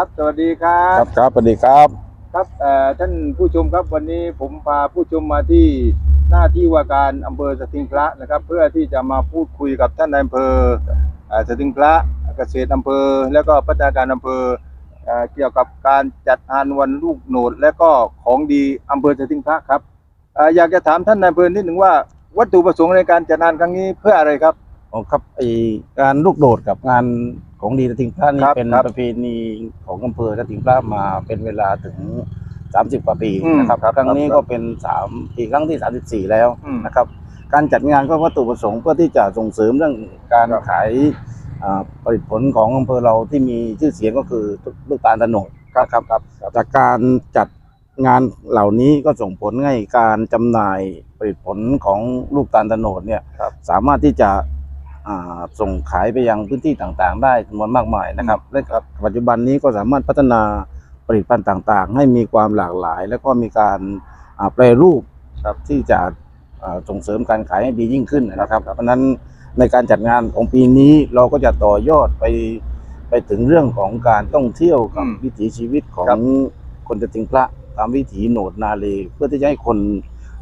ครับสวัสดีครัครับบครับสวัสดีครับ ครับเอ่อท่านผู้ชมครับวันนี้ผมพาผู้ชมมาที่หน้าที่ว่าการอำเภอสติงพระนะครับ เพื่อที่จะมาพูดคุยกับท่านนายอำเภอเอ่อสติงพระเกษตรอำเภอ แล้วก็พัฒนาการอำเภอเอ่อเกี่ยวกับการจัดงานวันลูกโหนด และก็ของดีอำเภอสติงพระครับเอ่ออยากจะถามท่านนายอำเภอนิดหนึ่งว่าวัตถุประสงค์ในการจัดงานครั้งนี้เพื่ออะไรครับ อ๋อครับไอการลูกโดดกับงาน ของดีตะทิงพระนี่ครับเป็นครับประเพณีของอำเภอตะทิงพระมาเป็นเวลาถึง 30กว่าปีอืมนะครับครับครั้งนี้ครับก็เป็น3ปีครั้งที่ 34 แล้วอืมนะครับ การจัดงานก็วัตถุประสงค์เพื่อที่จะส่งเสริมเรื่องการครับ ขายอ่าผลิตผลของอำเภอเราที่มีชื่อเสียงก็คือลูกตาลตะโนดนะครับครับครับ จากการจัดงานเหล่านี้ก็ส่งผลให้การจำหน่ายผลิตผลของลูกตาลตะโนดเนี่ยครับ สามารถที่จะอ่า ส่งขายไปยังพื้นที่ต่างๆ ได้จำนวนมากมายนะครับและปัจจุบันนี้ก็สามารถพัฒนาผลิตภัณฑ์ต่างๆ ให้มีความหลากหลาย และก็มีการอ่าแปรรูปครับที่จะอ่าส่งเสริมการขายให้ดียิ่งขึ้นนะครับเพราะฉะนั้นในการจัดงานของปีนี้เราก็จะต่อยอดไปไปถึงเรื่องของการท่องเที่ยวกับอืมวิถีชีวิตขอครังบคนจะติงพระตามวิถีโหนดนาเลเพื่อที่จะให้คน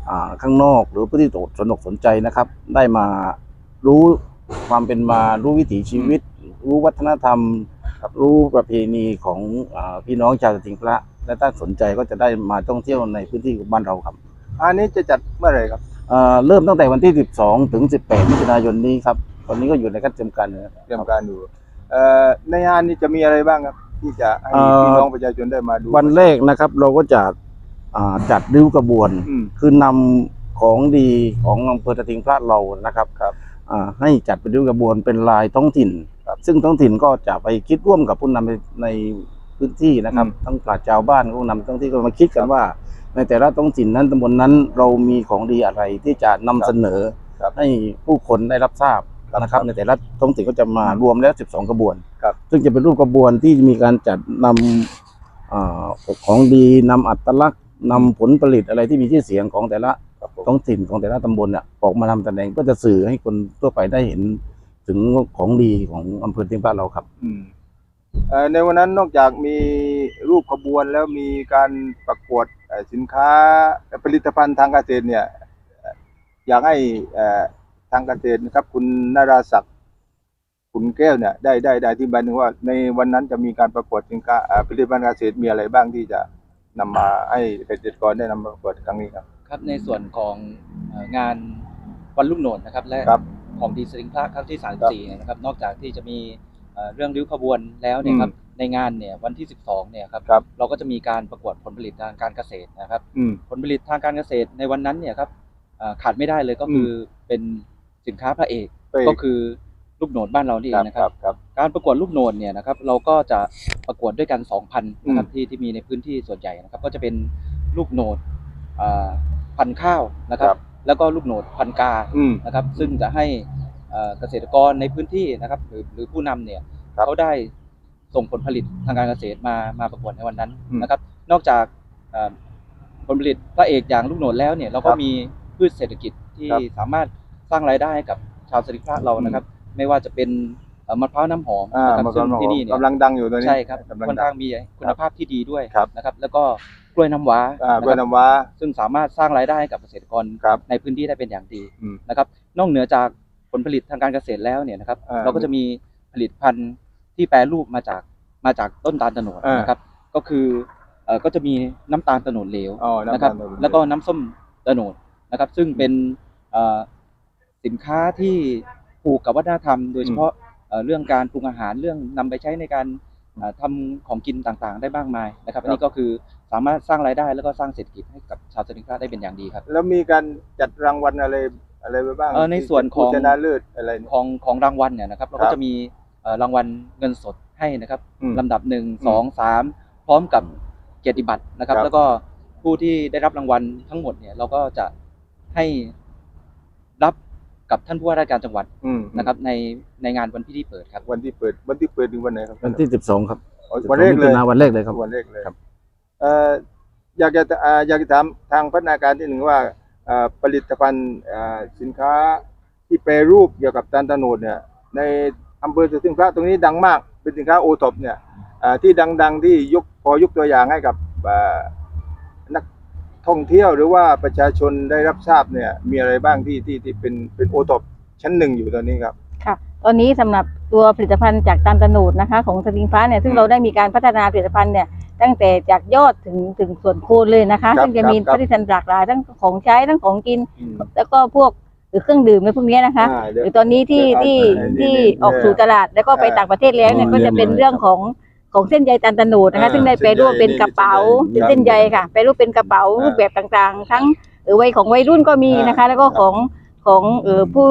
อ่าข้างนอก หรือผู้ที่สนอกสนใจนะครับ ได้มารู้ ความเป็นมารู้วิถีชีวิต รู้วัฒนธรรม รู้ประเพณีของอาพี่น้องชาวติงพระ และถ้าสนใจก็จะได้มาท่องเที่ยวในพื้นที่ของบ้านเราครับ อันนี้จะจัดเมื่อไหร่ครับอ่าเริ่มตั้งแต่วันที่ 12 ถึง 18 มิถุนายนนี้ครับตอนนี้ก็อยู่ในขั้นเตรียมการนะครับเตรียมการอยู่เอ่อในงานนี้จะมีอะไรบ้างครับ ที่จะให้เอ่อพี่น้องประชาชนได้มาดู วันแรกนะครับเราก็จะอ่าจัดริ้วกระบวนอืมคือนำของดีของอำเภอตะทิงพระเรานะครับครับอ่า ให้จัดเป็นริ้วกระบวนเป็นลายท้องถิ่นครับซึ่งท้องถิ่นก็จะไปคิดร่วมกับผู้นำในในพื้นที่นะครับอืมทั้งปราชญ์ชาวบ้านผู้นำท้องที่ก็มาคิดกันว่า ในแต่ละท้องถิ่นนั้นตำบลนั้นเรามีของดีอะไรที่จะนำเสนอครับให้ผู้คนได้รับทราบครับนะครับ ในแต่ละท้องถิ่นก็จะมารวมแล้ว 12 กระบวนครับซึ่งจะเป็นรูปกระบวนที่มีการจัดนำอ่าของดีนำอัตลักษณ์นำผลผลิตอะไรที่มีชื่อเสียงของแต่ละครับผม ท้องถิ่นของแต่ละตำบลน่ะออกมานำแสดงเพื่อจะสื่อให้คนทั่วไปได้เห็นถึงของดีของอำเภอเทียงพระเราครับอืมเอ่อในวันนั้นนอกจากมีรูปขบวนแล้วมีการประกวดเอ่อสินค้าผลิตภัณฑ์ทางเกษตรเนี่ยเอ่ออยากให้เอ่อทางเกษตรนะครับ คุณนาราศักดิ์คุณแก้วเนี่ยได้ได้ได้ที่บายหนึ่งว่าในวันนั้นจะมีการประกวดสินค้าเอ่อผลิตภัณฑ์เกษตรมีอะไรบ้างที่จะนำมาให้เกษตรกรได้นำมาประกวดครั้งนี้ครับ ครับในส่วนของเอ่องานวันลูกโหนดนะครับและครับของดีสลิงพระครั้งที่34เนี่ยนะครับนอกจากที่จะมีเอ่อเรื่องริ้วขบวนแล้วเนี่ยครับในงานเนี่ยวันที่ 12เนี่ยครับครับเราก็จะมีการประกวดผลผลิตทางการเกษตรนะครับอืมผลผลิตทางการเกษตรในวันนั้นเนี่ยครับเอ่อขาดไม่ได้เลยก็คืออเป็นสินค้าพระเอกพระเอกก็คือลูกโหนดบ้านเรานี่เองนะคครัรับบครับ การประกวดลูกโหนดเนี่ยนะครับ เราก็จะประกวดด้วยกัน 2,000นะครับอืมที่ที่มีในพื้นที่ส่วนใหญ่นะครับ ก็จะเป็นลูกโหนดอ่า พันธุ์ข้าวนะครับครับ แล้วก็ลูกโหนดพันธุ์กาอืมนะครับ ซึ่งจะให้เอ่อเกษตรกรในพื้นที่นะครับ หรือหรือผู้นำเนี่ยครับเขาได้ส่งผลผลิตทางการเกษตรมามาประกวดในวันนั้นอืมนะครับ นอกจากเอ่อผลผลิตพระเอกอย่างลูกโหนดแล้วเนี่ยเราก็ครับมีพืชเศรษฐกิจที่ครับสามารถสร้างรายได้ให้กับชาวสริพระเรานะครับ ไม่ว่าจะเป็นเอ่อมะพร้าวน้ำหอมอ่านะครับมาซึ่งกำลังที่นี่เนี่ยกำลังดังอยู่ตอนนี้ใช่ครับกำลังค่อนดัข้างงมีคุณภาพที่ดีด้วยครับนะครับ แล้วก็ก ล้วยน้ำว้าอ่านะกล้วยครับน้ำว้า ซึ่งสามารถสร้างรายได้ให้กับเกษตรกรครับในพื้นที่ได้เป็นอย่างดีอืมนะครับ นอกเหนือจากผลผลิตทางการเกษตรแล้วเนี่ยนะครับ อ่าเราก็จะมีผลิตภัณฑ์ที่แปรรูปมาจากมาจากต้นตาลโตนดอ่าน นะครับ ก็คือเอ่อก็จะมีน้ำตาลโตนดเหลว อ๋อำนะครับตาลแล้วก็น้ำส้มโตนดนะครับ ซึ่งเป็นเอ่อสินค้าที่ผูกกับวัฒนธรรม โดยเฉพาะเอ่อเรื่องการปรุงอาหารเรื่องนำไปใช้ในการเอ่อ ทำของกินต่างๆ ได้บ้างมายนะครับอันนี้ก็คือสามารถสร้างรายได้แล้วก็สร้างเศรษฐกิจให้กับชาวสริงคราได้เป็นอย่างดีครับ แล้วมีการจัดรางวัลอะไรอะไรไปบ้างเอ่อในส่วนของผู้ชนะเลิศอะไรเนี่ยของของรางวัลเนี่ยนะครับเราครัก็บจะมีเอ่อรางวัลเงินสดให้นะครับอืมลำดับหนึ่งอืมสองสามพร้อมกับเกียรติบัตรนะครับครับ แล้วก็ผู้ที่ได้รับรางวัลทั้งหมดเนี่ยเราก็จะให้รับ กับท่านผู้ว่าราชการจังหวัดอืมนะครับ ในในงานวันพิธีเปิดครับ วันที่เปิดวันที่เปิดถึงวันไหนครับวันที่12ครับอ๋อวันแรกเลยมิถุนาวันแรกเลยครับ วันแรกเลยครับ เอ่ออยากจะอ่าอยากจะถามทางพัฒนาการที่หนึ่งว่าอ่าผลิตภัณฑ์อ่าสินค้าที่แปรรูปเกี่ยวกับตาลตะโนดเนี่ยในอำเภอสุสิงห์พระตรงนี้ดังมากเป็นสินค้าโอท็อปเนี่ยอ่าที่ดังๆที่ยกพอยกตัวอย่างให้กับอ่านัก ท่องเที่ยวหรือว่าประชาชนได้รับทราบเนี่ยมีอะไรบ้างที่ที่ที่เป็นเป็นโอท็อปชั้นหนึ่งอยู่ตอนนี้ครับ ค่ะ ตอนนี้สำหรับตัวผลิตภัณฑ์จากตาลตะโนดนะคะ ของสติงฟ้าเนี่ยซึ่งอืมเราได้มีการพัฒนาผลิตภัณฑ์เนี่ยตั้งแต่จากยอดถึงถึงส่วนโคนเลยนะคะครับซึ่งจะมีครับผลิตภัณฑ์หลากหลายทั้งของใช้ทั้งของกิน อืมแล้วก็พวกหรือเครื่องดื่มในพวกเนี้ยนะคะ อ่าเดี๋ยว หรือตอนนี้ที่เดี๋ยวที่เอาที่เดี๋ยวออกสู่ตลาดแล้วก็ไปอ่าต่างประเทศแล้วเนี่ยอ๋อก็จะเป็นเรีเรื่ยอบงร้อยของ ของเส้นใยตันตะโนดนะคะอ่าซึ่งได้แปรรูปเส้นใยเป็นกระเป๋านี่เป็นเส้นใยค่ะแปรรูปเป็นกระเป๋าอ่ารูปแบบต่างๆ ทั้งเออวัยของวัยรุ่นก็มีนะคะ แล้วก็ของของเออผู้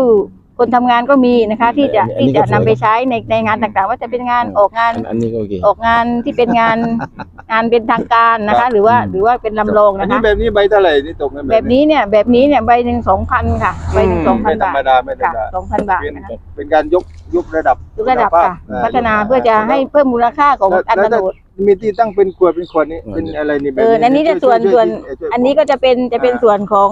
คนทำงานก็มีนะคะที่จะอันนี้ที่จะก็สวยนำไปใช้ในในงานต่างๆ ว่าจะเป็นงานออกงาน อันอันนี้ก็โอเค ออกงานที่เป็นงาน งานเป็นทางการนะครัคะ บหรือว่าอืม หรือว่าเป็นลำลองอันนะนี้คะ แบบนี้ใบเท่าไหร่นี่ตกเงินแบบนี้เนี่ยแบบนี้เนี่ยใบหนึ่งสองพันค่ะใบหนึ่งสองพันไม่ธรบารมทดาไม่ธรรค่ะมดาสองพันบาทเป็นนะคะเป็นการยกยกระดับยกระดับค่ะอ่พัฒนาเพื่อจะให้เพิ่มมูลค่าของแล้วอัตแล้วโนดมีที่ตั้งเป็นขวดเป็นขวดนี่เออเป็นอะไรนี่แบบเอออันนี้จะส่วนช่ยส่วน ช่ยช่วยอันนี้ก็จะเป็นจะเป็นอ่าส่วนของ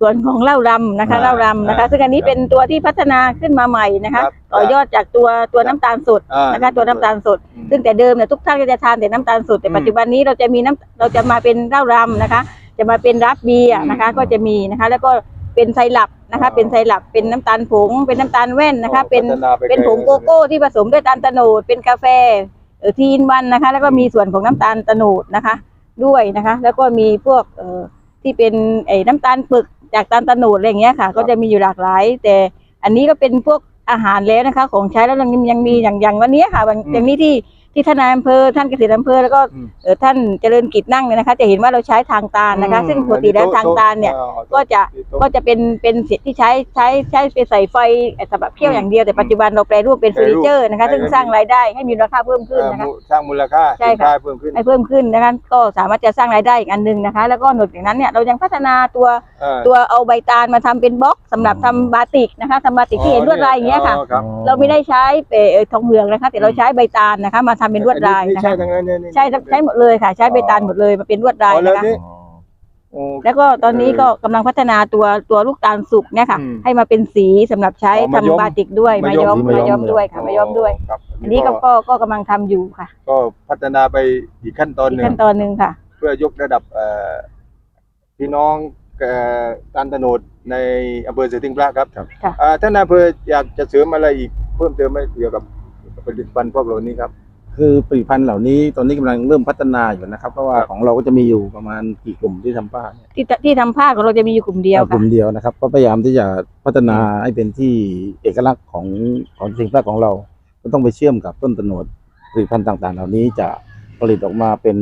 ส่วนของเหล้ารำนะคะอ่าเหล้ารำนะคะอ่าซึ่งอันนี้เป็นตัวที่พัฒนาขึ้นมาใหม่นะคะ ครับต่อยอดจากตัวตัวน้ำตาลสดอ่านะคะ ตัวน้ำตาลสด อืมซึ่งแต่เดิมเนี่ยทุกท่านก็จะทานแต่น้ำตาลสดแต่อืมปัจจุบันนี้เราจะมีน้ำเราจะมาเป็นเหล้ารำนะคะ จะมาเป็นรับเบียร์นะคะ อืมก็จะมีนะคะ แล้วก็เป็นไซรัปนะคะอ๋อเป็นไซรัปเป็นน้ำตาลผง เป็นน้ำตาลแว่นนะคะโอ้เป็น พัฒนาไเป็นผงไลยโกโก้ที่ผสมด้วยตาลตะโนดเป็นกาแฟเออทีนวันนะคะ แล้วก็มีส่วนของน้ำตาลตะโนดนะคะ ด้วยนะคะ แล้วก็มีพวกเอ่อที่เป็นไอ้น้ำตาลปึก จากตาลตะโนดอะไรอย่างเงี้ยค่ะ ก็จะมีอยู่หลากหลาย แต่อันนี้ก็เป็นพวกอาหารแล้วนะคะ ของใช้แล้วยังยังมีอย่างอย่างวันนี้ค่ะวันอืมอย่างนี้ที่ ที่ท่านนายอำเภอท่านเกษตรอำเภอแล้วก็อืมเออท่านเจริญกิจนั่งเนี่ยนะคะ จะเห็นว่าเราใช้ทางตาลนะคะ ซึ่งปกติแล้วทางตาลเนี่ย ก็จะ ก็จะเป็นเป็นสิทธิ์ที่ใช้ใช้ใช้ไปใส่ไฟสำหรับเคี่ยวอย่างเดียวแต่ปัจจุบันเราแปรรูปเป็นเฟอร์นิเจอร์นะคะซึ่งสร้างรายได้ให้มีมูลค่าเพิ่มขึ้นอ่านะคะมูสร้างมูลค่าใช่สินค่ะค้าเพิ่มขึ้นให้เพิ่มขึ้นนะคะก็สามารถจะสร้างรายได้อีกอันหนึ่งนะคะ แล้วก็นอกจากนั้นเนี่ยเรายังพัฒนาตัวอ่าตัวเอาใบตาลมาทำเป็นบล็อกสำหรับทำบาติกนะคะทำบาติกที่เห็นลวดลายอย่างเงี้ยค่ะ อ๋อรับเราไม่ได้ใช้เอ่อทองเหลืองนะคะ แต่เราใช้ใบตาลนะคะ มาทำเป็นลวดลายอันะใช่คะทั้งนั้นเนี่ยนี่ใช่ใช้หมดเลยค่ะ ใช้ใบตาลหมดเลยมาเป็นลวดลายอ๋อแล้วนะคะนี่โอ้แล้วก็ตอนนี้ก็กำลังพัฒนาตัวตัวลูกตาลสุกเนี่ยค่ะอืมให้มาเป็นสีสำหรับใช้อ๋อมาย้อมทำบาติกด้วยมามาย้ย้ออมมมาย้อมด้วยค่ะมาย้อมด้วยครับอันนี้ก็ก็ก็กำลังทำอยู่ค่ะ ก็พัฒนาไปอีกขั้นตอนอีหกนึ่งขั้นตอนหนึ่งค่ะ เพื่อยกระดับเอ่อพี่น้องเอ่อการตโนดในอำเภอเสถิงพระครับครับค่ะอ่าท่านนายอำเภออยากจะเสริมอะไรอีกเพิ่มเติมไหมเกี่ยวกับผลิตภัณฑ์พวกเหล่านี้ครับ คือผลิตภัณฑ์เหล่านี้ตอนนี้กำลังเริ่มพัฒนาอยู่นะครับ เพราะว่าครับของเราก็จะมีอยู่ประมาณกี่กลุ่มที่ทำผ้าเนี่ยที่ที่ทำผ้าของเราจะมีอยู่กลุ่มเดียวกค่ะ ลุ่มเดียวนะครับ ก็พยายามที่จะพัฒนาให้เป็นที่เอกลักษณ์ของของสินค้าของเรา ก็ต้องไปเชื่อมกับต้นตำรวจผลิตภัณฑ์ต่าง ๆ เหล่านี้จะผลิตออกมาเป็น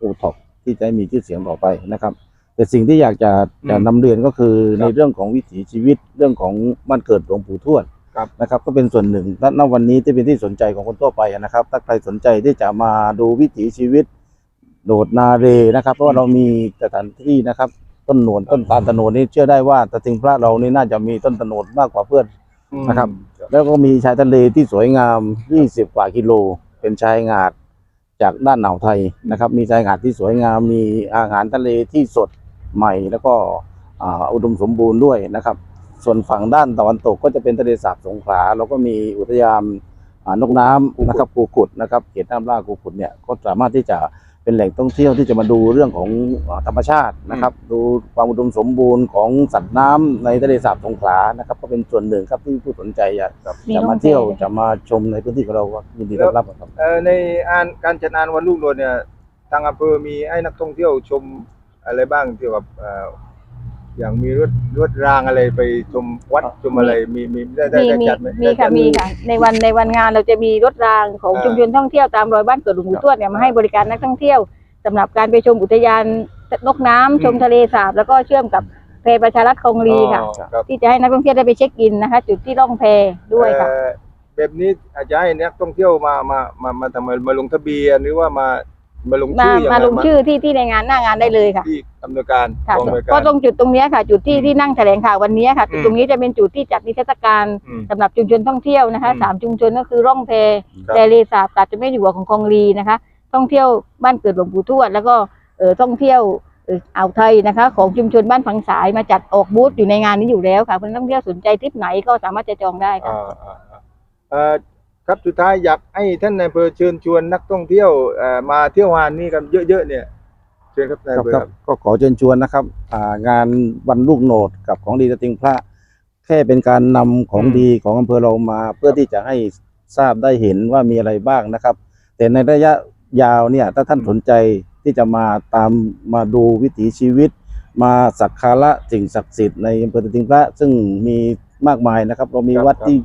อูท็อปที่จะให้มีชื่อเสียงต่อไปนะครับ แต่สิ่งที่อยากจะจะนำเรียนก็คือในเรื่องของวิถีชีวิตเรื่องของบ้านเกิดหลวงปู่ทวด ครับนะครับก็เป็นส่วนหนึ่งณณวันนี้ที่เป็นที่สนใจของคนทั่วไปนะครับ ถ้าใครสนใจที่จะมาดูวิถีชีวิต โดดนาเรนะครับ เพราะว่าเรามีสถานที่นะครับ ต้นโหนนต้นตาลตะโนดนี่เชื่อได้ว่าตะทิงพระเรานี่น่าจะมีต้นตะโนดมากกว่าเพื่อนนะครับ แล้วก็มีชายทะเลที่สวยงาม 20 กว่ากิโล เป็นชายหาดจากด้านอ่าวไทยนะครับ มีชายหาดที่สวยงามมีอาหารทะเลที่สดใหม่แล้วก็อ่าอุดมสมบูรณ์ด้วยนะครับ ส่วนฝั่งด้านตะวันตกก็จะเป็นทะเลสาบสงขลาแล้วก็มีอุทยานอ่านกน้ำนะครับกูขุดนะครับเขตน้ำล่ากูขุดเนี่ยก็สามารถที่จะเป็นแหล่งท่องเที่ยวที่จะมาดูเรื่องของอ่าธรรมชาตินะครับ ดูความอุดมสมบูรณ์ของสัตว์น้ำในทะเลสาบสงขลานะครับ ก็เป็นส่วนหนึ่งครับที่ผู้สนใจอยากครับมีจะน้มาองเที่ยวเต้จะมาชมในพื้นที่ของเราก็ยินดีต้อนรับครับเอ่อในอ่านการจัดงานวันลูกโดดเนี่ยทางอำเภอมีให้นักท่องเที่ยวชมอะไรบ้างเกี่ยวกับเอ่ออย่างมีรถรถรางอะไรไปชมวัดชมอะไรมีมีได้ได้มีได้มีจัดไหมมีได้จัค่ะดมีค่ะ ในวันในวันงานเราจะมีรถรางของอ่าชุมชนท่องเที่ยวตามรอยบ้านเกิดหลวงปู่ทวดเนี่ยมาให้บริการนักท่องเที่ยวสำหรับการไปชมอุทยานนกน้ำชมทะเลสาบแล้วก็เชื่อมกับเพประชารัฐคลองลีค่ะ อ๋อครับที่จะให้นักท่องเที่ยวได้ไปเช็คอินนะคะ จุดที่ล่องแพด้วยค่ะ เอ่อแบบนี้อาจจะให้นักท่องเที่ยวมามามามาทำไมมาลงทะเบียนหรือว่ามา มาลงมาชื่ออย่างมาไรลงชื่อที่ที่ในงานหน้างานได้เลยค่ะที่อำนวยการค่ะกองอำนวยกาก็ร ตรงจุดตรงเนี้ยค่ะ จุดที่ที่นั่งแถลงข่าววันเนี้ยค่ะอืมตรงนี้จะเป็นจุดที่จัดนิทรรศการอืมสำหรับชุมชนท่องเที่ยวนะคะอืมสามชุมชนก็คือร่องแพครับทะเลสาบตัดจะไม่อยู่หัวของคลองลีนะคะ ท่องเที่ยวบ้านเกิดหลวงปู่ทวดแล้วก็เออท่องเที่ยวเอ่ออ่าวไทยนะคะ ของชุมชนบ้านพังสายมาจัดออกบูธอยู่ในงานนี้อยู่แล้วค่ะเพื่อนท่องเที่ยวสนใจทริปไหนก็สามารถจะจองได้ค่ะอ่าอ่าอ่าเอ่อ ครับสุดท้ายอยากให้ท่านนายอำเภอเชิญชวนนักท่องเที่ยวเอ่อมาเที่ยวงานนี้กันเยอะๆเนี่ยเชิญครับนายครัอบำเภอคครัรับบก็ขอเชิญชวนนะครับอ่างานวันลูกโหนดกับของดีสติงพระ แค่เป็นการนำของอืมดีของอำเภอเรามา เพื่อที่จะให้ทราบได้เห็นว่ามีอะไรบ้างนะครับ แต่ในระยะยาวเนี่ยถ้าท่านสนใจที่จะมาตามมาดูวิถีชีวิต มาสักการะสิ่งศักดิ์สิทธิ์ในอำเภอตะติงพระ ซึ่งมีมากมายนะครับ เรามีครับวัดครับที่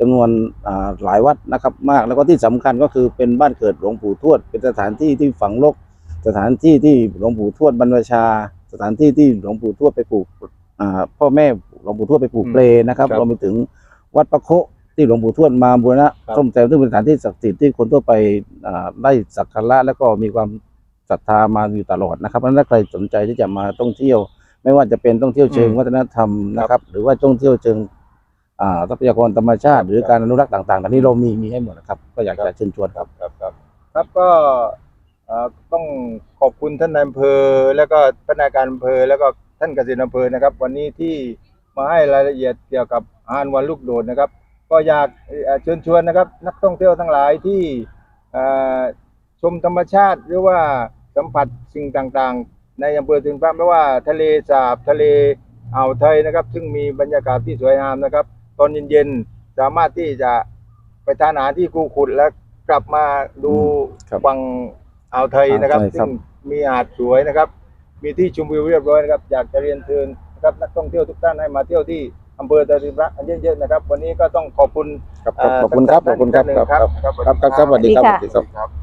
จำนวนอ่าหลายวัดนะครับมากแล้วก็ที่สำคัญก็คือเป็นบ้านเกิดหลวงปู่ทวด เป็นสถานที่ที่ฝังลก สถานที่ที่หลวงปู่ทวดบรรพชา สถานที่ที่หลวงปู่ทวดไปปลูกอ่าพ่อแม่หลวงปู่ทวดไปปลูกอืมเปลนะครับครับรวมไปถึงวัดประโคะที่หลวงปู่ทวดมาบูรณะครับซ่อมแซมซึ่งเป็นสถานที่ศักดิ์สิทธิ์ที่คนทั่วไปอ่าได้สักการะแล้วก็มีความศรัทธามาอยู่ตลอดนะครับเพราะฉะนั้นถ้าใครสนใจที่จะมาท่องเที่ยว ไม่ว่าจะเป็นท่องเที่ยวเชิงอืมวัฒนธรรมนะครับ หรือว่าท่องเที่ยวเชิงอ่า ทรัพยากรธรรมชาติ หรือครับการอนุรักษ์ต่างๆอันนี้เรามีมีให้หมดนะครับ ก็อยากจะเชิญชวนครับ ครับครับครับก็เอ่อต้องขอบคุณท่านนายอำเภอ แล้วก็พนักงานอำเภอ แล้วก็ท่านเกษตรอำเภอนะครับ วันนี้ที่มาให้รายละเอียดเกี่ยวกับอาหารวันลูกโดดนะครับ ก็อยากเอ่อเชิญชวนนะครับ นักท่องเที่ยวทั้งหลายที่เอ่อชมธรรมชาติหรือว่าสัมผัสสิ่งต่างๆ ในอำเภอถึงพระไม่ว่าทะเลสาบทะเลอ่าวไทยนะครับ ซึ่งมีบรรยากาศที่สวยงามนะครับ ตอนเย็นๆสามารถที่จะไปทานอาหารที่กูขุดและกลับมาดูครับฝั่งอ่าวไทยนะครับอ่าวไทยครัซึ่บ งมีหาดสวยนะครับ มีที่ชมวิวเรียบร้อยนะครับ อยากจะเรียนเชิญนะครับนักท่องเที่ยวทุกท่านให้มาเที่ยวที่อำเภอตะริมระกันเยอะๆนะครับ วันนี้ก็ต้องขอบคุณครับครับขอบคุณครับขอบคุณครับท่านครับท่านหนึ่งครับครับครับครับสวัสดีครับสวัสดีครับ ครับ